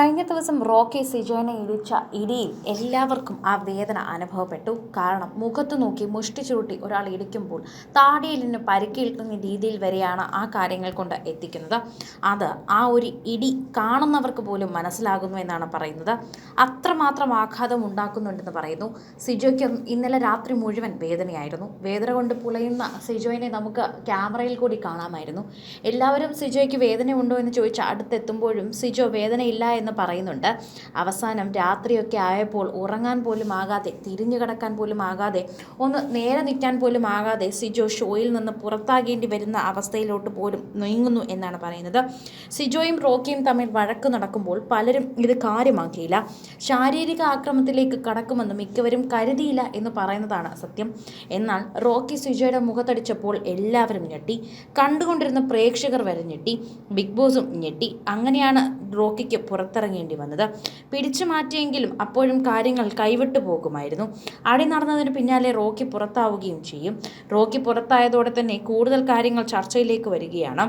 കഴിഞ്ഞ ദിവസം റോക്കി സിജോനെ ഇടിച്ച ഇടിയിൽ എല്ലാവർക്കും ആ വേദന അനുഭവപ്പെട്ടു. കാരണം മുഖത്ത് നോക്കി മുഷ്ടി ചുരുട്ടി ഒരാൾ ഇടിക്കുമ്പോൾ താടിയിൽ നിന്ന് പരിക്കേൽക്കുന്ന രീതിയിൽ വരെയാണ് ആ കാര്യങ്ങൾ കൊണ്ട് എത്തിക്കുന്നത്. അത് ആ ഒരു ഇടി കാണുന്നവർക്ക് പോലും മനസ്സിലാകുന്നു എന്നാണ് പറയുന്നത്. അത്രമാത്രം ആഘാതം ഉണ്ടാക്കുന്നുണ്ടെന്ന് പറയുന്നു. സിജോയ്ക്ക് ഇന്നലെ രാത്രി മുഴുവൻ വേദനയായിരുന്നു. വേദന കൊണ്ട് പുളയുന്ന സിജോയിനെ നമുക്ക് ക്യാമറയിൽ കൂടി കാണാമായിരുന്നു. എല്ലാവരും സിജോയ്ക്ക് വേദന ഉണ്ടോ എന്ന് ചോദിച്ച് അടുത്തെത്തുമ്പോഴും സിജോ വേദനയില്ല എന്ന് പറയുന്നുണ്ട്. അവസാനം രാത്രിയൊക്കെ ആയപ്പോൾ ഉറങ്ങാൻ പോലും ആകാതെ തിരിഞ്ഞു കിടക്കാൻ പോലും ആകാതെ ഒന്ന് നേരെ നിൽക്കാൻ പോലും ആകാതെ സിജോ ഷോയിൽ നിന്ന് പുറത്താകേണ്ടി വരുന്ന അവസ്ഥയിലോട്ട് പോലും നീങ്ങുന്നു എന്നാണ് പറയുന്നത്. സിജോയും റോക്കിയും തമ്മിൽ വഴക്ക് നടക്കുമ്പോൾ പലരും ഇത് കാര്യമാക്കിയില്ല. ശാരീരിക ആക്രമത്തിലേക്ക് കടക്കുമെന്ന് മിക്കവരും കരുതിയില്ല എന്ന് പറയുന്നതാണ് സത്യം. എന്നാൽ റോക്കി സിജോയുടെ മുഖത്തടിച്ചപ്പോൾ എല്ലാവരും ഞെട്ടി. കണ്ടുകൊണ്ടിരുന്ന പ്രേക്ഷകർ വരെ ഞെട്ടി. ബിഗ് ബോസും ഞെട്ടി. അങ്ങനെയാണ് റോക്കിക്ക് പുറത്തിറങ്ങേണ്ടി വന്നത്. പിടിച്ചു മാറ്റിയെങ്കിലും അപ്പോഴും കാര്യങ്ങൾ കൈവിട്ടു പോകുമായിരുന്നു. അടി നടന്നതിന് പിന്നാലെ റോക്കി പുറത്താവുകയും ചെയ്യും. റോക്കി പുറത്തായതോടെ തന്നെ കൂടുതൽ കാര്യങ്ങൾ ചർച്ചയിലേക്ക് വരികയാണ്.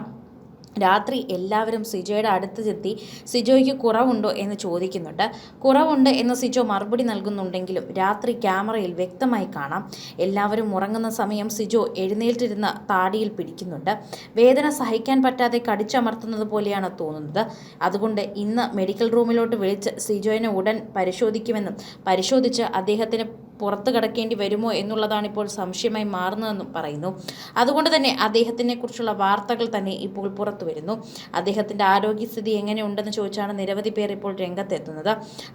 രാത്രി എല്ലാവരും സിജോയുടെ അടുത്ത് ചെത്തി സിജോയ്ക്ക് കുറവുണ്ടോ എന്ന് ചോദിക്കുന്നുണ്ട്. കുറവുണ്ട് എന്ന് സിജോ മറുപടി നൽകുന്നുണ്ടെങ്കിലും രാത്രി ക്യാമറയിൽ വ്യക്തമായി കാണാം. എല്ലാവരും ഉറങ്ങുന്ന സമയം സിജോ എഴുന്നേറ്റിരുന്ന താടിയിൽ പിടിക്കുന്നുണ്ട്. വേദന സഹിക്കാൻ പറ്റാതെ കടിച്ചമർത്തുന്നത് പോലെയാണ് തോന്നുന്നത്. അതുകൊണ്ട് ഇന്ന് മെഡിക്കൽ റൂമിലോട്ട് വിളിച്ച് സിജോയിനെ ഉടൻ പരിശോധിക്കുമെന്നും പരിശോധിച്ച് അദ്ദേഹത്തിന് പുറത്ത് കിടക്കേണ്ടി വരുമോ എന്നുള്ളതാണ് ഇപ്പോൾ സംശയമായി മാറുന്നതെന്നും പറയുന്നു. അതുകൊണ്ട് തന്നെ അദ്ദേഹത്തിനെ കുറിച്ചുള്ള വാർത്തകൾ തന്നെ ഇപ്പോൾ പുറത്തു വരുന്നു. അദ്ദേഹത്തിന്റെ ആരോഗ്യസ്ഥിതി എങ്ങനെയുണ്ടെന്ന് ചോദിച്ചാണ് നിരവധി പേർ ഇപ്പോൾ രംഗത്തെത്തുന്നത്.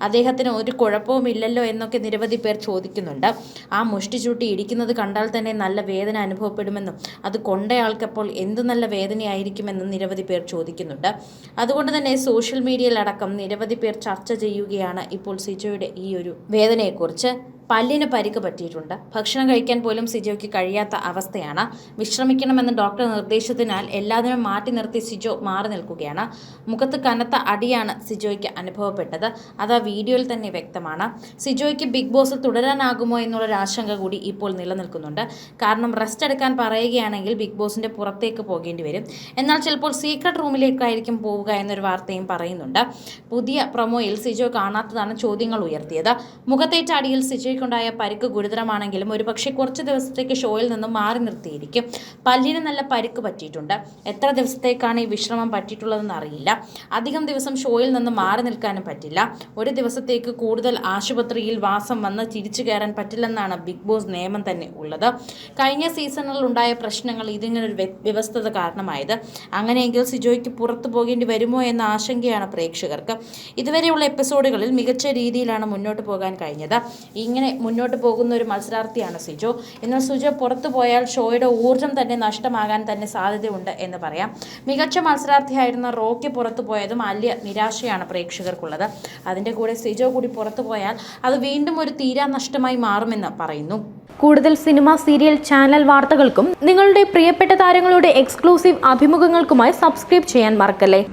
അദ്ദേഹത്തിന് ഒരു കുഴപ്പവുമില്ലല്ലോ എന്നൊക്കെ നിരവധി പേർ ചോദിക്കുന്നുണ്ട്. ആ മുഷ്ടി ചൂട്ടി ഇടിക്കുന്നത് കണ്ടാൽ തന്നെ നല്ല വേദന അനുഭവപ്പെടുമെന്നും അത് കൊണ്ടയാൾക്കപ്പോൾ എന്ത് നല്ല വേദനയായിരിക്കുമെന്നും നിരവധി പേർ ചോദിക്കുന്നുണ്ട്. അതുകൊണ്ട് തന്നെ സോഷ്യൽ മീഡിയയിലടക്കം നിരവധി പേർ ചർച്ച ചെയ്യുകയാണ് ഇപ്പോൾ സിജോയുടെ ഈ ഒരു വേദനയെക്കുറിച്ച്. പല്ലിന് പരിക്ക് പറ്റിയിട്ടുണ്ട്. ഭക്ഷണം കഴിക്കാൻ പോലും സിജോയ്ക്ക് കഴിയാത്ത അവസ്ഥയാണ്. വിശ്രമിക്കണമെന്ന് ഡോക്ടർ നിർദ്ദേശത്തിനാൽ എല്ലാത്തിനും മാറ്റി നിർത്തി സിജോ മാറി നിൽക്കുകയാണ്. മുഖത്ത് കനത്ത അടിയാണ് സിജോയ്ക്ക് അനുഭവപ്പെട്ടത്. അത് ആ വീഡിയോയിൽ തന്നെ വ്യക്തമാണ്. സിജോയ്ക്ക് ബിഗ് ബോസിൽ തുടരാനാകുമോ എന്നുള്ളൊരു ആശങ്ക കൂടി ഇപ്പോൾ നിലനിൽക്കുന്നുണ്ട്. കാരണം റെസ്റ്റ് എടുക്കാൻ പറയുകയാണെങ്കിൽ ബിഗ് ബോസിന്റെ പുറത്തേക്ക് പോകേണ്ടി വരും. എന്നാൽ ചിലപ്പോൾ സീക്രട്ട് റൂമിലേക്കായിരിക്കും പോവുക എന്നൊരു വാർത്തയും പറയുന്നുണ്ട്. പുതിയ പ്രൊമോയിൽ സിജോ കാണാത്തതാണ് ചോദ്യങ്ങൾ ഉയർത്തിയത്. മുഖത്തേറ്റ അടിയിൽ സിജോയ്ക്കുണ്ടായ പരിക്ക് ഗുരുതരമാണെങ്കിലും ഒരുപക്ഷെ കുറച്ച് ദിവസത്തേക്ക് ഷോയിൽ നിന്നും മാറി നിർത്തിയിരിക്കും. പല്ലിന് നല്ല പരിക്ക് പറ്റിയിട്ടുണ്ട്. എത്ര ദിവസത്തേക്കാണ് ഈ വിശ്രമം പറ്റിയിട്ടുള്ളതെന്ന് അറിയില്ല. അധികം ദിവസം ഷോയിൽ നിന്ന് മാറി നിൽക്കാനും പറ്റില്ല. ഒരു ദിവസത്തേക്ക് കൂടുതൽ ആശുപത്രിയിൽ വാസം വന്ന് തിരിച്ചു കയറാൻ പറ്റില്ലെന്നാണ് ബിഗ് ബോസ് നിയമം തന്നെ ഉള്ളത്. കഴിഞ്ഞ സീസണിൽ ഉണ്ടായ പ്രശ്നങ്ങൾ ഇതിങ്ങനൊരു വ്യ- വ്യവസ്ഥത കാരണമായത്. അങ്ങനെയെങ്കിൽ സിജോയ്ക്ക് പുറത്തു പോകേണ്ടി വരുമോ എന്ന ആശങ്കയാണ് പ്രേക്ഷകർക്ക്. ഇതുവരെയുള്ള എപ്പിസോഡുകളിൽ മികച്ച രീതിയിലാണ് മുന്നോട്ട് പോകാൻ കഴിഞ്ഞത്. ഇങ്ങനെ മുന്നോട്ട് പോകുന്ന ഒരു മത്സരാർത്ഥിയാണ് സിജോ. എന്നാൽ സുജോ പുറത്തു പോയാൽ ഷോയുടെ ഊർജം തന്നെ നഷ്ടമാകാൻ തന്നെ സാധ്യതയുണ്ട് എന്ന് പറയാം. മികച്ച മത്സരാർത്ഥിയായിരുന്ന റോക്കി പുറത്തു പോയതും വലിയ നിരാശയാണ് പ്രേക്ഷകർക്കുള്ളത്. അതിന്റെ കൂടെ സിജോ കൂടി പുറത്തു പോയാൽ അത് വീണ്ടും ഒരു തീരാ നഷ്ടമായി മാറുമെന്ന് പറയുന്നു. കൂടുതൽ സിനിമ സീരിയൽ ചാനൽ വാർത്തകൾക്കും നിങ്ങളുടെ പ്രിയപ്പെട്ട താരങ്ങളുടെ എക്സ്ക്ലൂസീവ് അഭിമുഖങ്ങൾക്കുമായി സബ്സ്ക്രൈബ് ചെയ്യാൻ മറക്കല്ലേ?